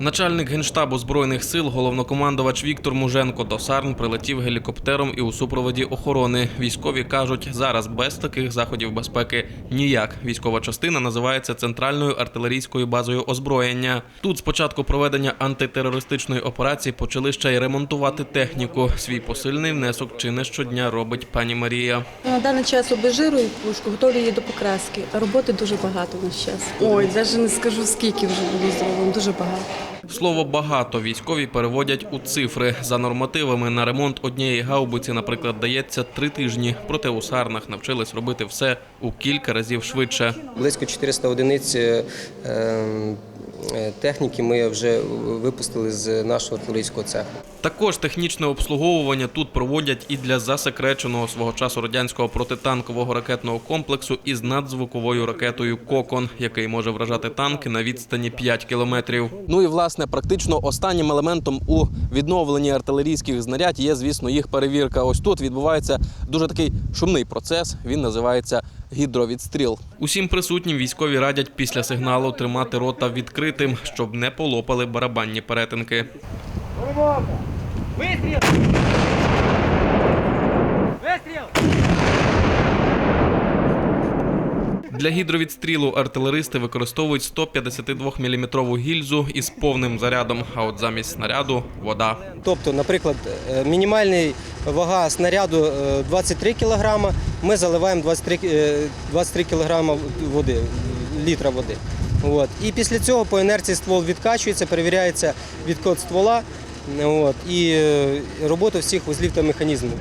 Начальник генштабу збройних сил, головнокомандувач Віктор Муженко до Сарн прилетів гелікоптером і у супроводі охорони. Військові кажуть, зараз без таких заходів безпеки ніяк. Військова частина називається центральною артилерійською базою озброєння. Тут з початку проведення антитерористичної операції почали ще й ремонтувати техніку. Свій посильний внесок чи не щодня робить пані Марія. На даний час обезжирую пушку, готовлю її до покраски. Роботи дуже багато на час. Ой, навіть не скажу скільки вже було зроблено, дуже багато. Слово багато військові переводять у цифри. За нормативами на ремонт однієї гаубиці, наприклад, дається три тижні. Проте у сарнах навчились робити все у кілька разів швидше. Близько 400 одиниць е, е, техніки ми вже випустили з нашого артилерійського цеху. Також технічне обслуговування тут проводять і для засекреченого свого часу радянського протитанкового ракетного комплексу із надзвуковою ракетою Кокон, який може вражати танки на відстані 5 кілометрів. Ну і власне практично останнім елементом у відновленні артилерійських знарядь є, звісно, їх перевірка. Ось тут відбувається дуже такий шумний процес. Він називається гідровідстріл. Усім присутнім військові радять після сигналу тримати рота відкритим, щоб не полопали барабанні перетинки. Вистріл! Выстрел! Для гідровідстрілу артилеристи використовують 152-мм гільзу із повним зарядом, а от замість снаряду вода. Тобто, наприклад, е, мінімальний вага снаряду е, 23 кг, ми заливаємо 23, е, 23 кг води, літра води. От. І після цього по інерції ствол відкачується, перевіряється відкот ствола от, і е, робота всіх вузлів та механізмів.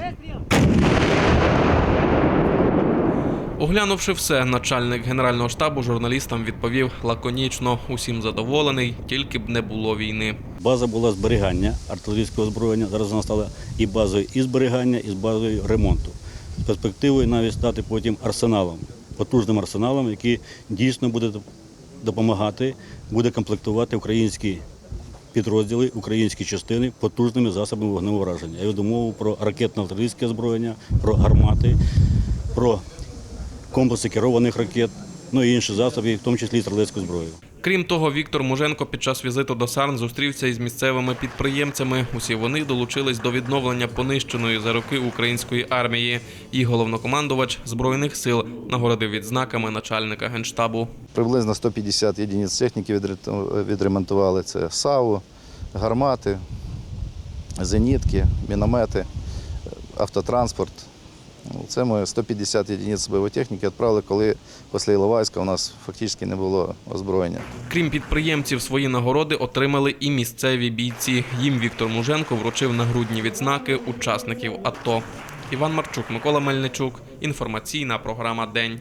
Оглянувши все, начальник генерального штабу журналістам відповів лаконічно: усім задоволений, тільки б не було війни. База була зберігання артилерійського озброєння. Зараз вона стала і базою і зберігання, і базою ремонту. З перспективою навіть стати потім арсеналом, потужним арсеналом, який дійсно буде допомагати, буде комплектувати українські підрозділи, українські частини потужними засобами вогневого враження. Я веду про ракетно-артилерійське озброєння, про гармати, про комплекси керованих ракет, ну і інші засоби, в тому числі і стрілецьку зброю. Крім того, Віктор Муженко під час візиту до Сарн зустрівся із місцевими підприємцями. Усі вони долучились до відновлення понищеної за роки української армії. І головнокомандувач збройних сил нагородив відзнаками начальника генштабу. Приблизно 150 єдиниць техніки відре- відремонтували. Це САУ, гармати, зенітки, міномети, автотранспорт. Це ми 150 єдиниць бойової техніки відправили, коли після Іловайська у нас фактично не було озброєння. Крім підприємців, свої нагороди отримали і місцеві бійці. Їм Віктор Муженко вручив нагрудні відзнаки учасників АТО. Іван Марчук, Микола Мельничук. Інформаційна програма День.